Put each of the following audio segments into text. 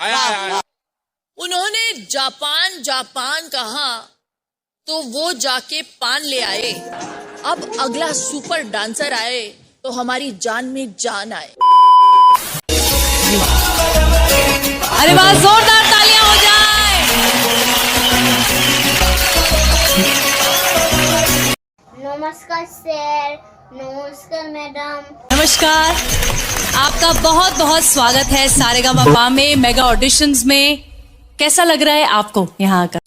आए। उन्होंने Japan Japan कहा तो वो जाके पान ले आए। अब अगला सुपर डांसर आए तो हमारी जान में जान आए। अरे वाह जोरदार तालियाँ हो जाए। नमस्कार सर। नमस्कार मैडम। नमस्कार। आपका बहुत बहुत स्वागत है सारेगामा में मेगा ऑडिशंस में कैसा लग रहा है आपको यहाँ आकर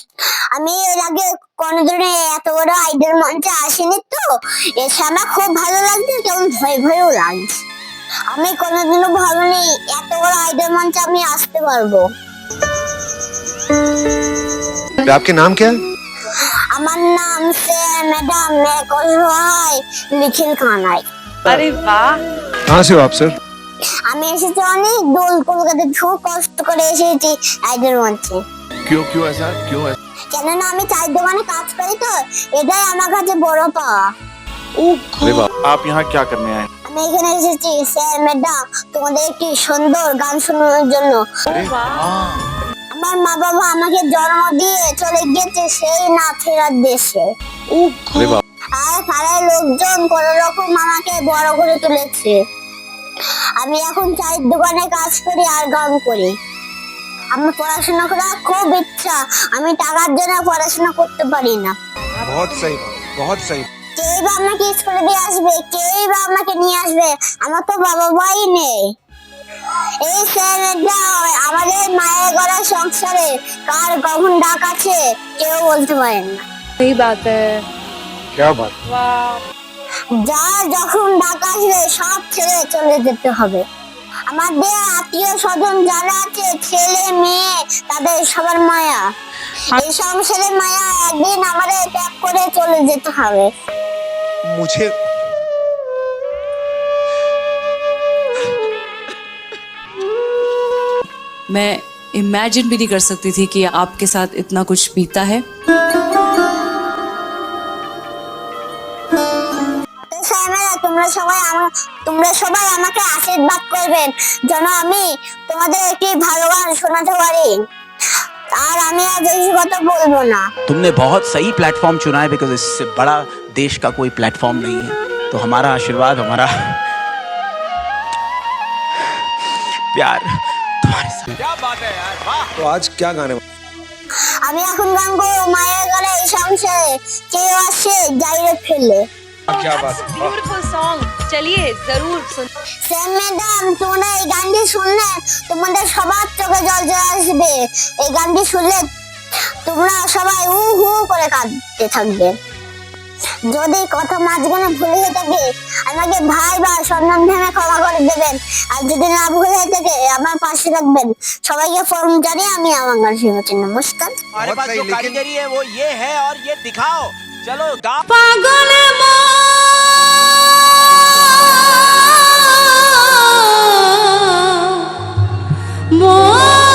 আমি এর আগে কোনোদিনও এত বড় আইডল মঞ্চে আসিনি তো এসে আমার খুব ভালো লাগছে কেমন ভয় ভয়ও লাগছে আমি কোনোদিনও ভাবিনি এত বড় আইডল মঞ্চে আমি আসতে পারবো आपके नाम क्या है আমার নাম সে ম্যাডাম এক অসহায় নিখিল কানাই अरे वाह कहाँ से हो आप सर আমি এসেছি অনেক দোল কলকাতা খুব কষ্ট করে এসেছি আইডল মঞ্চে क्यों क्यों ऐसा क्यों ऐसा কেননা আমি চায়ের দোকানে কাজ করি তো এটাই আমার কাছে বড় পাওয়া अरे वाह आप यहाँ क्या करने आए আমি এখানে এসেছি স্যার ম্যাডাম তোমাদের একটি সুন্দর গান শোনানোর জন্য আমার মা বাবা আমাকে জন্ম দিয়ে চলে গিয়েছে সেই না ফেরার দেশে अरे वाह আর পাড়ার লোকজন কোনো রকম আমাকে বড় করে তুলেছে আমি এখন চায়ের দোকানে কাজ করি আর গান করি আমার পড়াশোনা করার খুব ইচ্ছা আমি টাকার জন্য পড়াশোনা করতে পারি না बहुत सही बहुत सही কেই বা আমাকে স্কুলে দিয়ে আসবে কেই বা আমাকে নিয়ে আসবে আমার তো বাবা ভাই নেই এই স্যারটা আমাদের মায়ের গড়া সংসারে কার কখন ডাক আছে কেউ বলতে পারেন না सही बात है क्या बात যা যখন ডাক আসবে সব ছেড়ে চলে যেতে হবে আমাদের আত্মীয় স্বজন যারা আছে ছেলে মেয়ে তাদের সবার মায়া এই সংসারের মায়া একদিন আমাদের ত্যাগ করে চলে যেতে হবে मुझे मैं इमेजिन भी नहीं कर सकती थी कि आपके साथ इतना कुछ बीता है তোমরা সবাই আমার তোমরা সবাই আমাকে আশীর্বাদ করবেন যেন আমি তোমাদের একটি ভালো গান শোনাতে পারি আর আমি আর বেশি কথা বলবো না तुमने बहुत सही प्लेटफॉर्म चुना है बिकॉज इससे बड़ा देश का कोई प्लेटफॉर्म नहीं है तो हमारा आशीर्वाद हमारा प्यार तुम्हारे साथ तो आज क्या गाने আমি এখন গান করবো মায়ের গলে এই সংসারে কেউ আসে যাইরে ফেলে क्या बात ब्यूटीफुल सॉन्ग चलिए जरूर सुन স্যার ম্যাডাম তোমরা এই গানটি শুনলে তোমাদের সবার চোখে জল চলে আসবে এই গানটি শুনলে তোমরা সবাই হু হু করে কাঁদতে থাকবে যদি কথা মাঝখানে ভুল হয়ে থাকে আমাকে ভাই বা সম্মান ভেঙে ক্ষমা করে দেবেন আর যদি না ভুল হয়ে থাকে আমার পাশে থাকবেন সবাইকে ফোন জানিয়ে আমি আমার গান শুনেছি নমস্কার हमारे बहुत पास सही, जो लेकिन- कारीगरी है वो ये है और ये दिखाओ চলো পাগল মো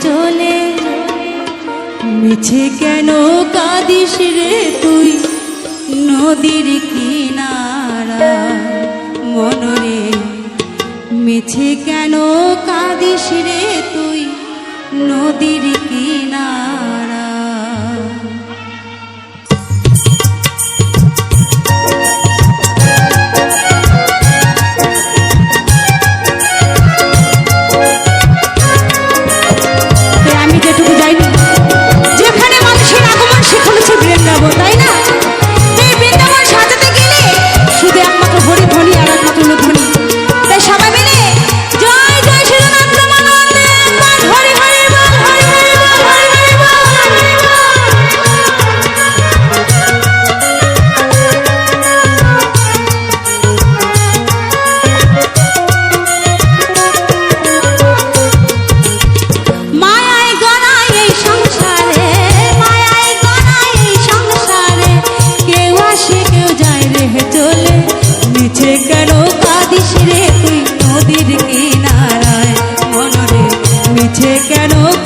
চলে। মিছে কেন কাঁদিস রে তুই? নদীর কিনারা মনরে মিছে কেন কাঁদিস রে তুই? নদীর কিনারা।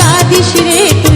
কাদিস রে তুই।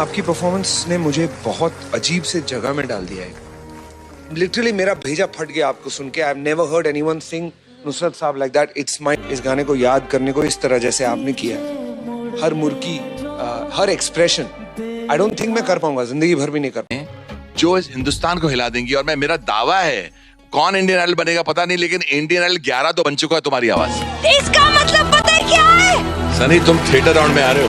आपकी परफॉर्मेंस ने मुझे बहुत अजीब से जगह में डाल दिया है। लिटरली मेरा भेजा फट गया आपको सुन के। I never heard anyone sing Nusrat साहब लाइक दैट इट्स माई इस गाने को याद करने को इस तरह जैसे आपने किया हर मुर्की अ, हर एक्सप्रेशन आई डोंट थिंक मैं कर पाऊँगा ज़िंदगी भर भी नहीं कर पाऊँगा। जो इस हिंदुस्तान को हिला देंगी और मैं मेरा दावा है कौन इंडियन आइडल बनेगा पता नहीं लेकिन इंडियन आइडल 11 तो बन चुका है तुम्हारी आवाज़। इसका मतलब पता है क्या है? सनी तुम थिएटर राउंड में आ रहे हो।